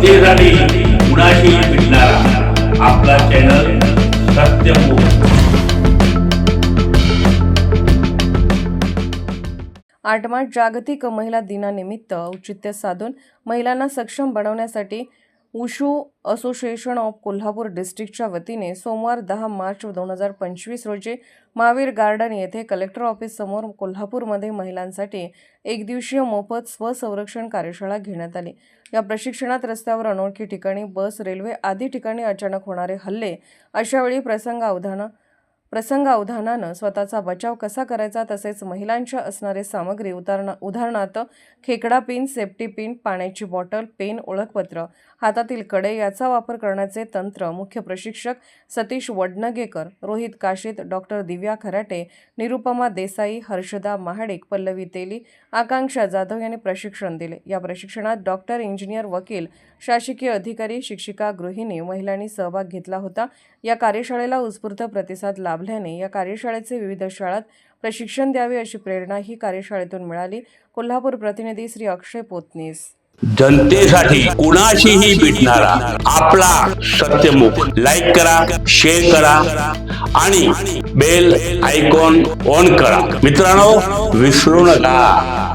जनतेसाठी कुणाशी भेटणारा आपला चॅनल सत्यमुख आठ मार्च जागतिक महिला दिनानिमित्त औचित्य साधून महिलांना सक्षम बनवण्यासाठी उशू असोसिएशन ऑफ कोल्हापूर डिस्ट्रिक्टच्या वतीने सोमवार दहा मार्च दोन हजार पंचवीस रोजी महावीर गार्डन येथे कलेक्टर ऑफिस समोर कोल्हापूरमध्ये महिलांसाठी एकदिवसीय मोफत स्वसंरक्षण कार्यशाळा घेण्यात आली. या प्रशिक्षणात रस्त्यावर अनोळखी ठिकाणी बस रेल्वे आदी ठिकाणी अचानक होणारे हल्ले अशावेळी प्रसंग अवधानं प्रसंगावधानानं स्वतःचा बचाव कसा करायचा तसेच महिलांच्या असणारे सामग्री उदाहरण उदाहरणार्थ खेकडा पिन सेफ्टी पिन पाण्याची बॉटल पेन ओळखपत्र हातातील कडे याचा वापर करण्याचे तंत्र मुख्य प्रशिक्षक सतीश वडनगेकर रोहित काशीत डॉक्टर दिव्या खराटे निरुपमा देसाई हर्षदा महाडिक पल्लवी तेली आकांक्षा जाधव यांनी प्रशिक्षण दिले. या प्रशिक्षणात डॉक्टर इंजिनियर वकील शासकीय अधिकारी शिक्षिका गृहिणी महिलांनी सहभाग घेतला होता. या कार्यशाळेला उत्स्फूर्त प्रतिसाद लाभ लाभल्याने या कार्यशाळेचे विविध शाळात प्रशिक्षण द्यावे अशी प्रेरणा ही कार्यशाळेतून मिळाली. कोल्हापूर प्रतिनिधी श्री अक्षय पोतनीस. जनतेसाठी कुणाशीही भेटणारा आपला सत्यमुख. लाईक करा शेअर करा आणि बेल आयकॉन ऑन करा. मित्रांनो विसरू नका.